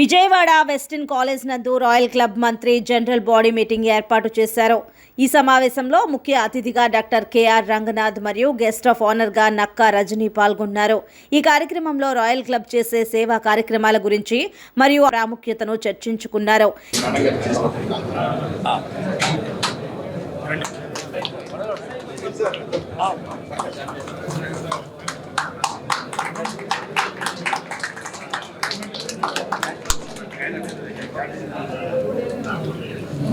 Vijayawada Westin college నందు royal club మంత్రి general body meeting ఏర్పాటు చేశారు. ఈ సమావేశంలో ముఖ్య అతిథిగా డాక్టర్ కెఆర్ రంగనాథ్ మరియు గెస్ట్ ఆఫ్ ఆనర్గా నక్కా రజనీ పాల్గొన్నారు. ఈ కార్యక్రమంలో రాయల్ క్లబ్ చేసే సేవా కార్యక్రమాల గురించి మరియు ప్రాముఖ్యతను చర్చించుకున్నారు.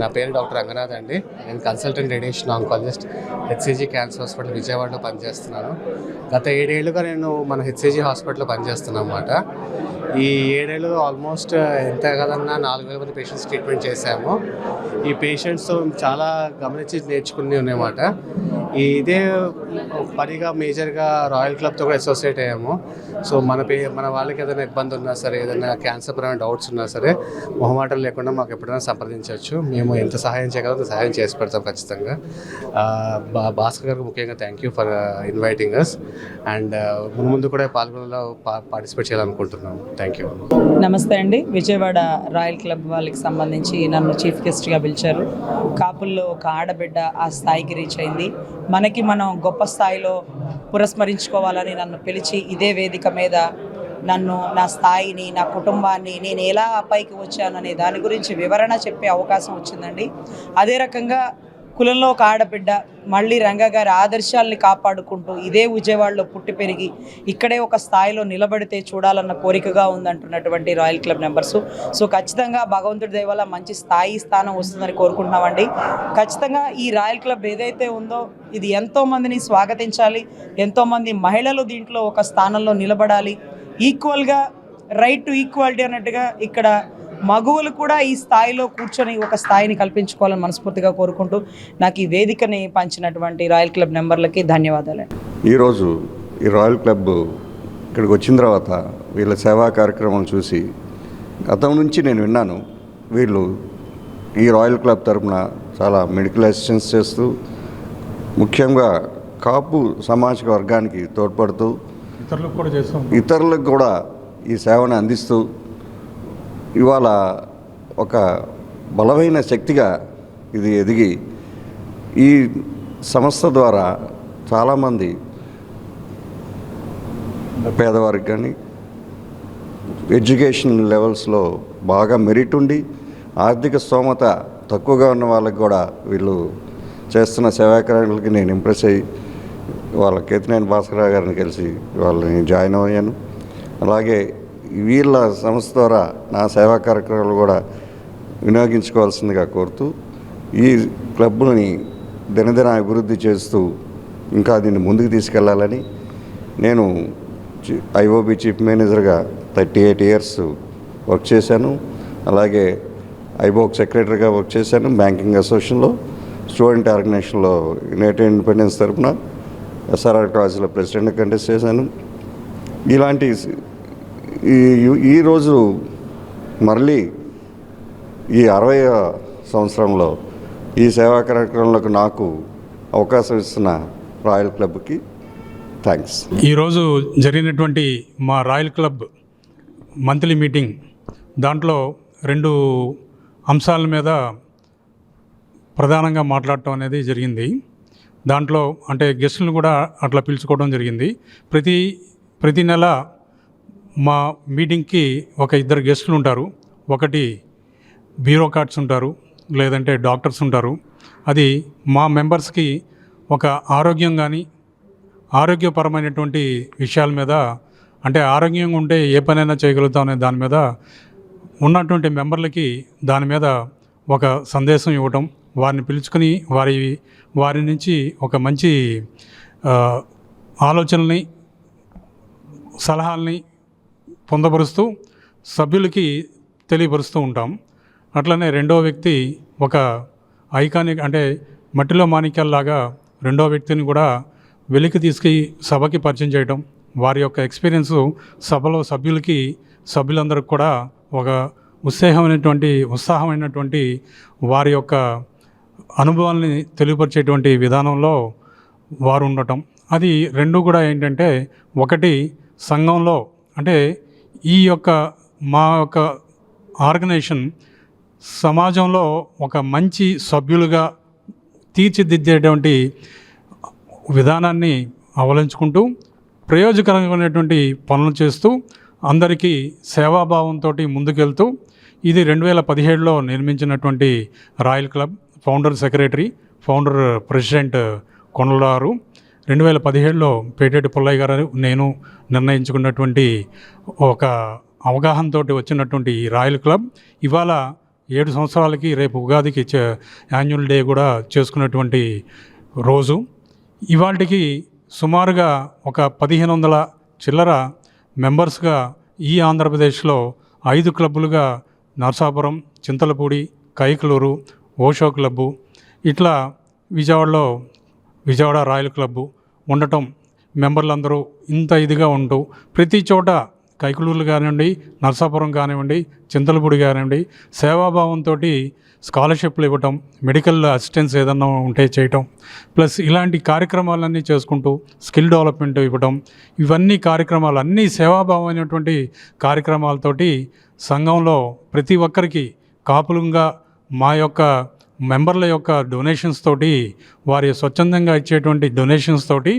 నా పేరు డాక్టర్ రంగనాథ్ అండి. నేను consultant radiation oncologist HCG cancer hospital విజయవాడలో పనిచేస్తున్నాను. గత ఏడేళ్ళుగా నేను మన హెచ్సిజీ హాస్పిటల్లో పనిచేస్తున్నాను అనమాట ఈ ఏడేళ్ళు ఆల్మోస్ట్ ఎంత కదన్నా నాలుగు వేల మంది పేషెంట్స్ ట్రీట్మెంట్ చేశాము. ఈ పేషెంట్స్ చాలా గమనించి నేర్చుకుని ఉన్నాయన్నమాట. ఇదే పనిగా మేజర్గా రాయల్ క్లబ్తో కూడా అసోసియేట్ అయ్యాము. సో మన పే మన వాళ్ళకి ఏదైనా ఇబ్బంది ఉన్నా సరే ఏదైనా క్యాన్సర్ పరమైన డౌట్స్ ఉన్నా సరే మొహమాటం లేకుండా మాకు ఎప్పుడైనా సంప్రదించవచ్చు. మేము ఎంత సహాయం చేయగలం సహాయం చేసి పెడతాం ఖచ్చితంగా. బా భాస్కర్ గారికి ముఖ్యంగా thank you for inviting us and uh, ముందు ముందు కూడా పాల్గొనలో పార్టిసిపేట్ చేయాలనుకుంటున్నాము. థ్యాంక్ యూ నమస్తే అండి. విజయవాడ రాయల్ క్లబ్ వాళ్ళకి సంబంధించి నన్ను చీఫ్ గెస్ట్గా పిలిచారు. కాపుల్లో ఒక ఆడబిడ్డ ఆ స్థాయికి రీచ్ అయింది. మనకి మనం గొప్ప స్థాయిలో పురస్మరించుకోవాలని నన్ను పిలిచి ఇదే వేదిక మీద నన్ను నా స్థాయిని నా కుటుంబాన్ని నేను ఎలా పైకి వచ్చాననే దాని గురించి వివరణ చెప్పే అవకాశం వచ్చిందండి. అదే రకంగా కులంలో ఒక ఆడబిడ్డ మళ్ళీ రంగ గారి ఆదర్శాలని కాపాడుకుంటూ ఇదే విజయవాడలో పుట్టి పెరిగి ఇక్కడే ఒక స్థాయిలో నిలబడితే చూడాలన్న కోరికగా ఉందంటున్నటువంటి రాయల్ క్లబ్ మెంబర్స్. సో ఖచ్చితంగా భగవంతుడి దయ మంచి స్థాయి స్థానం వస్తుందని కోరుకుంటున్నామండి. ఖచ్చితంగా ఈ రాయల్ క్లబ్ ఏదైతే ఉందో ఇది ఎంతోమందిని స్వాగతించాలి ఎంతోమంది మహిళలు దీంట్లో ఒక స్థానంలో నిలబడాలి. ఈక్వల్గా రైట్ టు ఈక్వాలిటీ అన్నట్టుగా ఇక్కడ మగువులు కూడా ఈ స్థాయిలో కూర్చొని ఒక స్థాయిని కల్పించుకోవాలని మనస్ఫూర్తిగా కోరుకుంటూ నాకు ఈ వేదికని పంచినటువంటి రాయల్ క్లబ్ మెంబర్లకి ధన్యవాదాలు. ఈరోజు ఈ రాయల్ క్లబ్ ఇక్కడికి వచ్చిన తర్వాత వీళ్ళ సేవా కార్యక్రమం చూసి గతం నుంచి నేను విన్నాను వీళ్ళు ఈ రాయల్ క్లబ్ తరపున చాలా మెడికల్ అసిస్టెన్స్ చేస్తూ ముఖ్యంగా కాపు సామాజిక వర్గానికి తోడ్పడుతూ ఇతరులకు కూడా చేస్తాం ఇతరులకు కూడా ఈ సేవను అందిస్తూ ఇవాళ ఒక బలమైన శక్తిగా ఇది ఎదిగి ఈ సంస్థ ద్వారా చాలామంది పేదవారికి కానీ ఎడ్యుకేషన్ లెవెల్స్లో బాగా మెరిట్ ఉండి ఆర్థిక స్తోమత తక్కువగా ఉన్న వాళ్ళకి కూడా వీళ్ళు చేస్తున్న సేవాకార్యాలకి నేను ఇంప్రెస్ అయ్యి వాళ్ళ కేతినేని భాస్కరరావు గారిని కలిసి వాళ్ళని జాయిన్ అయ్యాను. అలాగే వీళ్ళ సంస్థ ద్వారా నా సేవా కార్యక్రమాలు కూడా వినియోగించుకోవాల్సిందిగా కోరుతూ ఈ క్లబ్ని దినదిన అభివృద్ధి చేస్తూ ఇంకా దీన్ని ముందుకు తీసుకెళ్ళాలని నేను ఐఓబి చీఫ్ మేనేజర్గా థర్టీ ఎయిట్ ఇయర్స్ వర్క్ చేశాను. అలాగే ఐబోక్ సెక్రటరీగా వర్క్ చేశాను బ్యాంకింగ్ అసోసియేషన్లో స్టూడెంట్ ఆర్గనైజేషన్లో యునైటెడ్ ఇండిపెండెన్స్ తరఫున ఎస్ఆర్ఆర్ కాలేజీలో ప్రెసిడెంట్ కంటెస్ట్ చేశాను. ఇలాంటి ఈ ఈరోజు మళ్ళీ ఈ అరవై సంవత్సరంలో ఈ సేవా కార్యక్రమంలోకి నాకు అవకాశం ఇస్తున్న రాయల్ క్లబ్కి థ్యాంక్స్. ఈరోజు జరిగినటువంటి మా రాయల్ క్లబ్ మంత్లీ మీటింగ్ దాంట్లో రెండు అంశాల మీద ప్రధానంగా మాట్లాడటం అనేది జరిగింది. దాంట్లో అంటే గెస్టులను కూడా అట్లా పిలుచుకోవడం జరిగింది. ప్రతి ప్రతి నెల మా మీటింగ్కి ఒక ఇద్దరు గెస్టులు ఉంటారు. ఒకటి బ్యూరోక్రాట్స్ ఉంటారు లేదంటే డాక్టర్స్ ఉంటారు. అది మా మెంబర్స్కి ఒక ఆరోగ్యం కానీ ఆరోగ్యపరమైనటువంటి విషయాల మీద అంటే ఆరోగ్యంగా ఉంటే ఏ పనైనా చేయగలుగుతాం అనే దాని మీద ఉన్నటువంటి మెంబర్లకి దాని మీద ఒక సందేశం ఇవ్వటం వారిని పిలుచుకొని వారి వారి నుంచి ఒక మంచి ఆలోచనల్ని సలహాల్ని పొందపరుస్తూ సభ్యులకి తెలియపరుస్తూ ఉంటాం. అట్లనే రెండో వ్యక్తి ఒక ఐకానిక్ అంటే మట్టిలో మాణిక్యాల్లాగా రెండో వ్యక్తిని కూడా వెలికి తీసుకు సభకి పరిచయం చేయడం వారి యొక్క ఎక్స్పీరియన్స్ సభలో సభ్యులకి సభ్యులందరికి కూడా ఒక ఉత్సాహమైనటువంటి ఉత్సాహమైనటువంటి వారి యొక్క అనుభవాల్ని తెలియపరిచేటువంటి విధానంలో వారు ఉండటం. అది రెండు కూడా ఏంటంటే ఒకటి సంఘంలో అంటే ఈ యొక్క మా యొక్క ఆర్గనైజేషన్ సమాజంలో ఒక మంచి సభ్యులుగా తీర్చిదిద్దేటువంటి విధానాన్ని అవలంచుకుంటూ ప్రయోజకరమైనటువంటి పనులు చేస్తూ అందరికీ సేవాభావంతో ముందుకెళ్తూ ఇది రెండు వేల పదిహేడులో నిర్మించినటువంటి royal club founder secretary founder president కొండలారు రెండు వేల పదిహేడులో పేటేటి పుల్లయ్య గారు నేను నిర్ణయించుకున్నటువంటి ఒక అవగాహనతో వచ్చినటువంటి ఈ రాయల్ క్లబ్ ఇవాళ ఏడు సంవత్సరాలకి రేపు ఉగాదికి యాన్యువల్ డే కూడా చేసుకున్నటువంటి రోజు. ఇవాళకి సుమారుగా ఒక పదిహేను వందల చిల్లర మెంబర్స్గా ఈ ఆంధ్రప్రదేశ్లో ఐదు క్లబ్బులుగా నర్సాపురం చింతలపూడి కైకలూరు ఓషో క్లబ్బు ఇట్లా విజయవాడలో విజయవాడ రాయల్ క్లబ్బు ఉండటం మెంబర్లందరూ ఇంత ఇదిగా ఉంటూ ప్రతి చోట కైకులూరు కానివ్వండి నరసాపురం కానివ్వండి చింతలపూడి కానివ్వండి సేవాభావంతో స్కాలర్షిప్లు ఇవ్వటం మెడికల్ అసిస్టెన్స్ ఏదన్నా ఉంటే చేయటం ప్లస్ ఇలాంటి కార్యక్రమాలన్నీ చేసుకుంటూ స్కిల్ డెవలప్మెంట్ ఇవ్వటం ఇవన్నీ కార్యక్రమాలు అన్నీ సేవాభావమైనటువంటి కార్యక్రమాలతోటి సంఘంలో ప్రతి ఒక్కరికి కాపులంగా మా యొక్క మెంబర్ల యొక్క డొనేషన్స్ తోటి వారి స్వచ్ఛందంగా ఇచ్చేటువంటి డొనేషన్స్ తోటి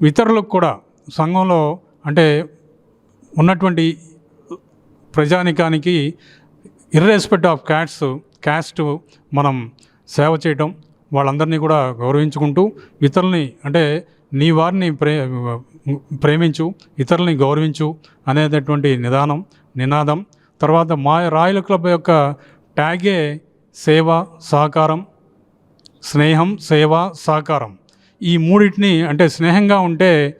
ఇతరులకు కూడా సంఘంలో అంటే ఉన్నటువంటి ప్రజానికానికి ఇర్రెస్పెక్ట్ ఆఫ్ క్యాట్స్ క్యాస్ట్ మనం సేవ చేయటం వాళ్ళందరినీ కూడా గౌరవించుకుంటూ ఇతరుల్ని అంటే నీ వారిని ప్రే ప్రేమించు ఇతరుల్ని గౌరవించు అనేటటువంటి నిదానం నినాదం తర్వాత మా రాయల క్లబ్ యొక్క ట్యాగే సేవ సహకారం స్నేహం సేవ సహకారం ఈ మూడింటిని అంటే స్నేహంగా ఉంటే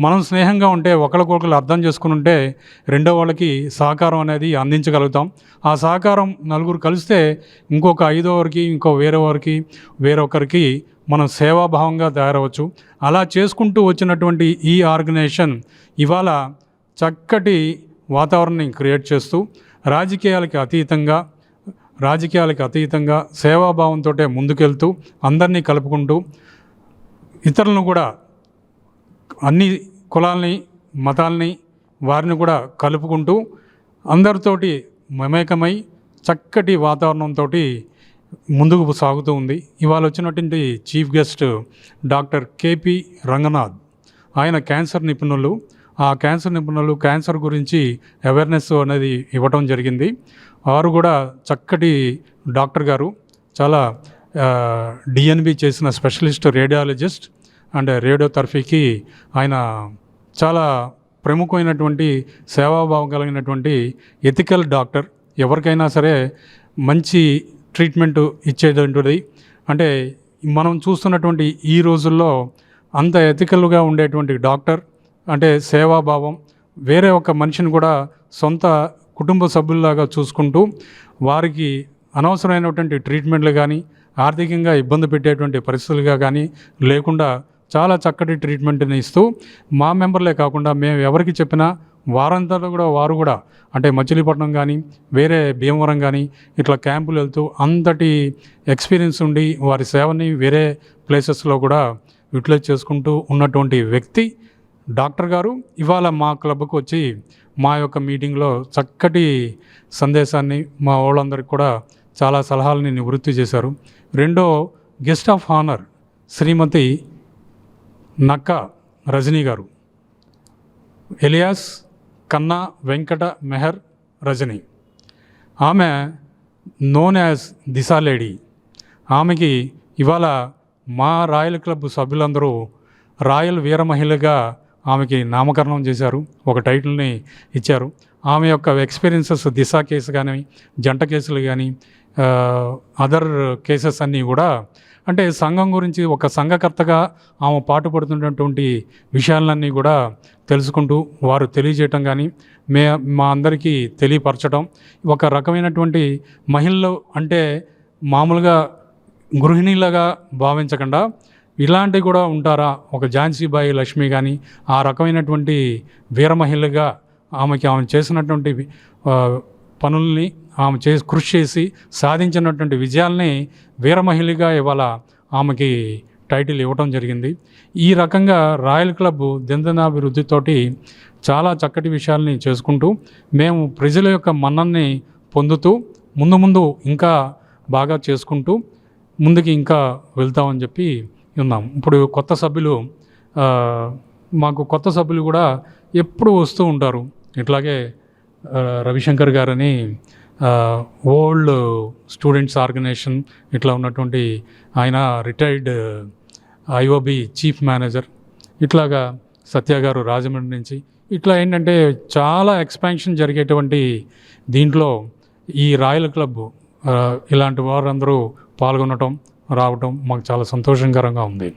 మనం స్నేహంగా ఉంటే ఒకరికొకరు అర్థం చేసుకుని ఉంటే రెండో వాళ్ళకి సహకారం అనేది అందించగలుగుతాం. ఆ సహకారం నలుగురు కలిస్తే ఇంకొక ఐదో వారికి ఇంకో వేరే వారికి వేరొకరికి మనం సేవాభావంగా తయారవచ్చు. అలా చేసుకుంటూ వచ్చినటువంటి ఈ ఆర్గనైజేషన్ ఇవాళ చక్కటి వాతావరణాన్ని క్రియేట్ చేస్తూ రాజకీయాలకి అతీతంగా రాజకీయాలకు అతీతంగా సేవాభావంతో ముందుకెళ్తూ అందరినీ కలుపుకుంటూ ఇతరులను కూడా అన్ని కులాల్ని మతాల్ని వారిని కూడా కలుపుకుంటూ అందరితోటి మమేకమై చక్కటి వాతావరణంతో ముందుకు సాగుతూ ఉంది. ఇవాళ వచ్చినటువంటి chief guest doctor KP Ranganath. ఆయన క్యాన్సర్ నిపుణులు. ఆ క్యాన్సర్ నిపుణులు క్యాన్సర్ గురించి అవేర్నెస్ అనేది ఇవ్వటం జరిగింది. వారు కూడా చక్కటి డాక్టర్ గారు. చాలా డిఎన్బి చేసిన స్పెషలిస్ట్ రేడియాలజిస్ట్ అండ్ రేడియోథెరపీకి ఆయన చాలా ప్రముఖమైనటువంటి సేవాభావం కలిగినటువంటి ఎథికల్ డాక్టర్. ఎవరికైనా సరే మంచి ట్రీట్మెంట్ ఇచ్చేటువంటిది అంటే మనం చూస్తున్నటువంటి ఈ రోజుల్లో అంత ఎథికల్గా ఉండేటువంటి డాక్టర్ అంటే సేవాభావం వేరే ఒక మనిషిని కూడా సొంత కుటుంబ సభ్యుల్లాగా చూసుకుంటూ వారికి అనవసరమైనటువంటి ట్రీట్మెంట్లు కానీ ఆర్థికంగా ఇబ్బంది పెట్టేటువంటి పరిస్థితులుగా కానీ లేకుండా చాలా చక్కటి ట్రీట్మెంట్ని ఇస్తూ మా మెంబర్లే కాకుండా మేము ఎవరికి చెప్పినా వారంతా కూడా వారు కూడా అంటే మచిలీపట్నం కానీ వేరే భీమవరం కానీ ఇట్లా క్యాంపులు వెళ్తూ అంతటి ఎక్స్పీరియన్స్ ఉండి వారి సేవని వేరే ప్లేసెస్లో కూడా యూటిలైజ్ చేసుకుంటూ ఉన్నటువంటి వ్యక్తి డాక్టర్ గారు ఇవాళ మా క్లబ్కు వచ్చి మా యొక్క మీటింగ్లో చక్కటి సందేశాన్ని మా వాళ్ళందరికీ కూడా చాలా సలహాలని నివృత్తి చేశారు. రెండో గెస్ట్ ఆఫ్ హానర్ శ్రీమతి నక్క రజనీ గారు. ఎలియాస్ కన్నా వెంకట మెహర్ రజని. ఆమె నోన్ యాజ్ దిశా లేడీ. ఆమెకి ఇవాళ మా రాయల్ క్లబ్ సభ్యులందరూ రాయల్ వీర మహిళగా ఆమెకి నామకరణం చేశారు ఒక టైటిల్ని ఇచ్చారు. ఆమె యొక్క ఎక్స్పీరియన్సెస్ దిశ కేసు కానీ జంట కేసులు కానీ అదర్ కేసెస్ అన్నీ కూడా అంటే సంఘం గురించి ఒక సంఘకర్తగా ఆమె పాటుపడుతున్నటువంటి విషయాలన్నీ కూడా తెలుసుకుంటూ వారు తెలియజేయటం కానీ మే మా అందరికీ తెలియపరచడం ఒక రకమైనటువంటి మహిళలు అంటే మామూలుగా గృహిణిలాగా భావించకుండా ఇలాంటివి కూడా ఉంటారా? ఒక ఝాన్సీబాయి లక్ష్మి కానీ ఆ రకమైనటువంటి వీరమహిళగా ఆమెకి ఆమె చేసినటువంటి పనుల్ని ఆమె చేసి కృషి చేసి సాధించినటువంటి విజయాల్ని వీరమహిళగా ఇవాళ ఆమెకి టైటిల్ ఇవ్వటం జరిగింది. ఈ రకంగా రాయల్ క్లబ్ దినదినాభివృద్ధితోటి చాలా చక్కటి విషయాల్ని చేసుకుంటూ మేము ప్రజల యొక్క మన్నన్ని పొందుతూ ముందు ముందు ఇంకా బాగా చేసుకుంటూ ముందుకి ఇంకా వెళ్తామని చెప్పి ఉన్నాం ఇప్పుడు కొత్త సభ్యులు మాకు కొత్త సభ్యులు కూడా ఎప్పుడు వస్తూ ఉంటారు. ఇట్లాగే రవిశంకర్ గారని ఓల్డ్ స్టూడెంట్స్ ఆర్గనైజేషన్ ఇట్లా ఉన్నటువంటి ఆయన రిటైర్డ్ ఐఓబి చీఫ్ మేనేజర్. ఇట్లాగా సత్య గారు రాజమండ్రి నుంచి. ఇట్లా ఏంటంటే చాలా ఎక్స్పాన్షన్ జరిగేటువంటి దీంట్లో ఈ రాయల్ క్లబ్ ఇలాంటి వారందరూ పాల్గొనటం రావటం మాకు చాలా సంతోషకరంగా ఉంది.